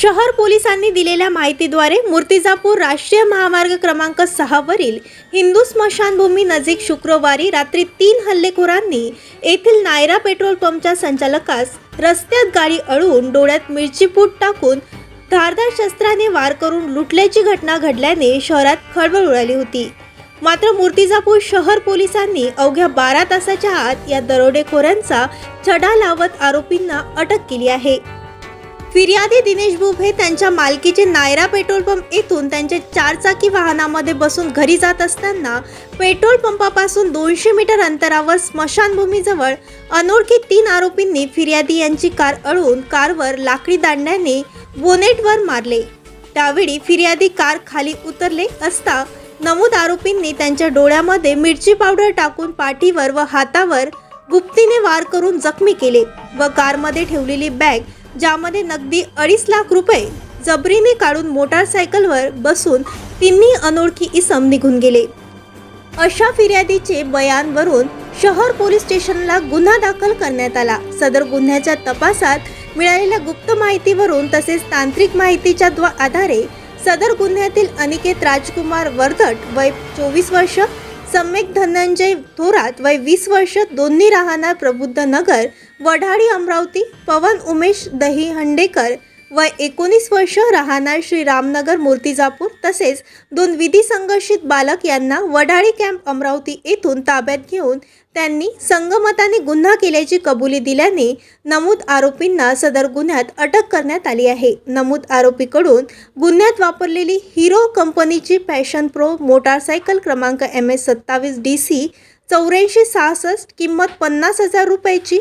शहर पोलिसांनी दिलेल्या माहितीद्वारे मूर्तिजापूर राष्ट्रीय महामार्ग क्रमांक सहावरील हिंदू स्मशानभूमी नजीक शुक्रवारी रात्री तीन हल्लेखोरांनी येथील नायरा पेट्रोल पंपच्या संचालकास रस्त्यात गाडी अडवून डोळ्यात मिरचीपूट टाकून धारदार शस्त्राने वार करून लुटल्याची घटना घडल्याने शहरात खळबळ उडाली होती. मात्र मूर्तिजापूर शहर पोलिसांनी अवघ्या बारा तासाच्या आत या दरोडेखोरांचा छडा लावत आरोपींना अटक केली आहे. फिर्यादी दिनेश हे त्यांच्या मालकीचे नायरा पेट्रोल पंप येथून त्यांच्या चारचाकी वाहनामध्ये बसून घरी जात असताना पेट्रोल पंपापासून दोनशे मीटर अंतरावर स्मशानभूमीजवळ अनोळखी तीन आरोपींनी फिर्यादी यांची कार अडवून कारवर लाकडी दांड्याने बोनेटवर मारले. त्यावेळी फिर्यादी कार खाली उतरले असता नमूद आरोपींनी त्यांच्या डोळ्यामध्ये मिरची पावडर टाकून पाठीवर व हातावर गुप्तीने वार करून जखमी केले व कारमध्ये ठेवलेली बॅग ज्यामध्ये नगदी अडीच लाख रुपये जबरीने काढून मोटारसायकलवर बसून तिन्ही अनोळखी इसम निघून गेले. अशा फिर्यादीचे बयानवरून शहर पोलीस स्टेशनला गुन्हा दाखल करण्यात आला. सदर गुन्ह्याच्या तपासात मिळालेल्या गुप्त माहितीवरून तसेच तांत्रिक माहितीच्या द्व आधारे सदर गुन्ह्यातील अनिकेत राजकुमार वर्धट वय चोवीस वर्ष सम्यक धनंजय थोरात वय वीस वर्ष दोन्ही राहणार प्रबुद्ध नगर वढाडी अमरावती पवन उमेश दही हंडेकर वय एकोणीस वर्ष राहणार श्री रामनगर मूर्तिजापूर तसेच दोन विधी संघर्षित बालक यांना वडाळी कॅम्प अमरावती येथून ताब्यात घेऊन त्यांनी संगमताने गुन्हा केल्याची कबुली दिल्याने नमूद आरोपींना सदर गुन्ह्यात अटक करण्यात आली आहे. नमूद आरोपीकडून गुन्ह्यात वापरलेली हिरो कंपनीची पॅशन प्रो मोटारसायकल क्रमांक एम एस सत्तावीस डी सी चौऱ्याऐंशी सहासष्ट किंमत पन्नास हजार रुपयाची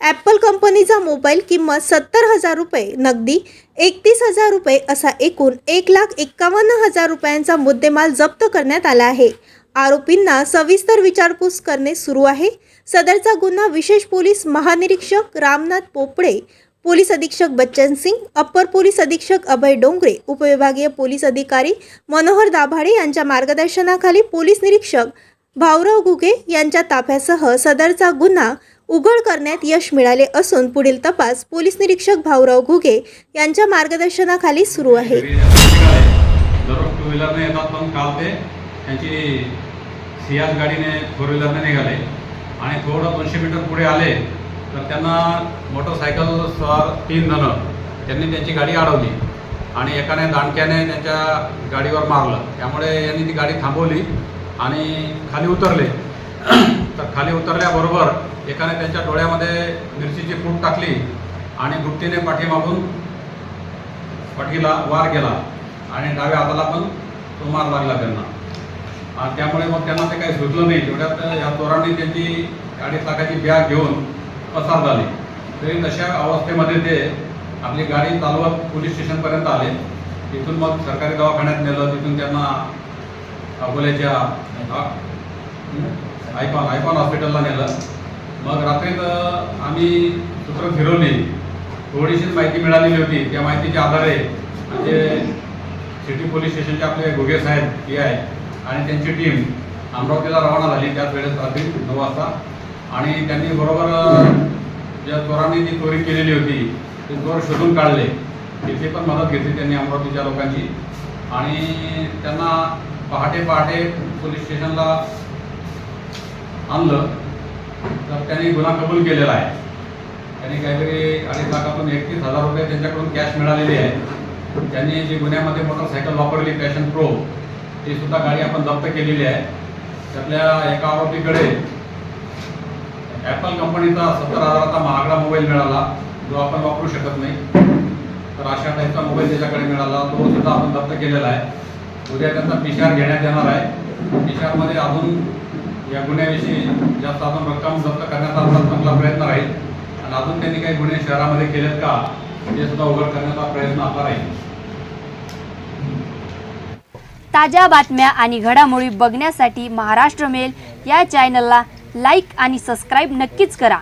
ॲपल कंपनीचा मोबाईल किंमत सत्तर हजार रुपये नगदी एकतीस हजार रुपये असा एकूण एक लाख एक्कावन्न हजार रुपयांचा मुद्देमाल जप्त करण्यात आला आहे. आरोपींना सविस्तर विचारपूस करणे सुरू आहे. सदरचा गुन्हा विशेष पोलीस महानिरीक्षक रामनाथ पोपडे पोलीस अधीक्षक बच्चन सिंग अप्पर पोलीस अधीक्षक अभय डोंगरे उपविभागीय पोलीस अधिकारी मनोहर दाभाडे यांच्या मार्गदर्शनाखाली पोलीस निरीक्षक भाऊराव घुगे यांच्या ताफ्यासह सदरचा गुन्हा उघड करण्यात यश मिळाले असून पुढील तपास पोलीस निरीक्षक भाऊराव घुगे यांच्या मार्गदर्शनाखाली सुरू आहे. दररोज टू व्हीलरने येतात पण काल ते त्यांची सियाज गाडीने फोर व्हीलरने निघाले. आणि थोडं दोनशे मीटर पुढे आले तर त्यांना मोटरसायकल स्वार तीन जणं त्यांनी त्यांची गाडी अडवली. आणि एकाने दांडक्याने त्यांच्या गाडीवर मारलं. त्यामुळे यांनी ती गाडी थांबवली आणि खाली उतरले. खाली उतरल्याबरोबर एकाने त्यांच्या डोळ्यामध्ये मिरचीची फूट टाकली आणि गुप्तीने पाठीमागून पाठीला वार केला आणि डाव्या हाताला पण तो मार लागला त्यांना. आणि त्यामुळे मग त्यांना ते काही सुचलं नाही. तेवढ्यात या चोरांनी त्यांची अडीच लाखाची बॅग घेऊन पसार झाली. तरी तशा अवस्थेमध्ये ते आपली गाडी चालवत पोलीस स्टेशनपर्यंत आले. तिथून मग सरकारी दवाखान्यात नेलं. तिथून त्यांना अकोल्याच्या आयकॉन आयकॉन हॉस्पिटलला नेलं. मग रात्रीत आम्ही सूत्र फिरवली. थोडीशीच माहिती मिळालेली होती. त्या माहितीच्या आधारे म्हणजे सिटी पोलीस स्टेशनचे आपले गुगे साहेब पी आय आणि त्यांची टीम अमरावतीला रवाना झाली. त्याच वेळेस रात्री नऊ वाजता. आणि त्यांनी बरोबर ज्या चोरांनी जी चोरी केलेली होती ते चोर शोधून काढले. तिथे पण मदत घेतली त्यांनी अमरावतीच्या लोकांची. आणि त्यांना पहाटे पहाटे पोलीस स्टेशनला आणलं तर त्यांनी गुन्हा कबूल केलेला आहे. त्यांनी काहीतरी अडीच लाखातून एकतीस हजार रुपये त्यांच्याकडून कॅश मिळालेली आहे. त्यांनी जी गुन्ह्यामध्ये मोटरसायकल वापरली पॅशन प्रो ती सुद्धा गाडी आपण जप्त केलेली आहे. त्यातल्या एका आरोपीकडे ॲपल कंपनीचा सत्तर हजाराचा महागडा मोबाईल मिळाला जो आपण वापरू शकत नाही. तर अशा टाईपचा मोबाईल त्याच्याकडे मिळाला तो सुद्धा आपण जप्त केलेला आहे. उद्या त्यांचा पिशार घेण्यात येणार आहे. पिशारमध्ये अजून या गुन्ह्याविषयी जास्त आपण रक्कम जप्त करण्याचा आपला चांगला प्रयत्न राहील. आणि अजून त्यांनी काही गुन्हे शहरामध्ये केलेत का ते सुद्धा उघड करण्याचा प्रयत्न आपला राहील. ताज्या बातम्या आणि घडामोडी बघण्यासाठी महाराष्ट्र मेल या चॅनलला लाईक आणि सबस्क्राईब नक्कीच करा.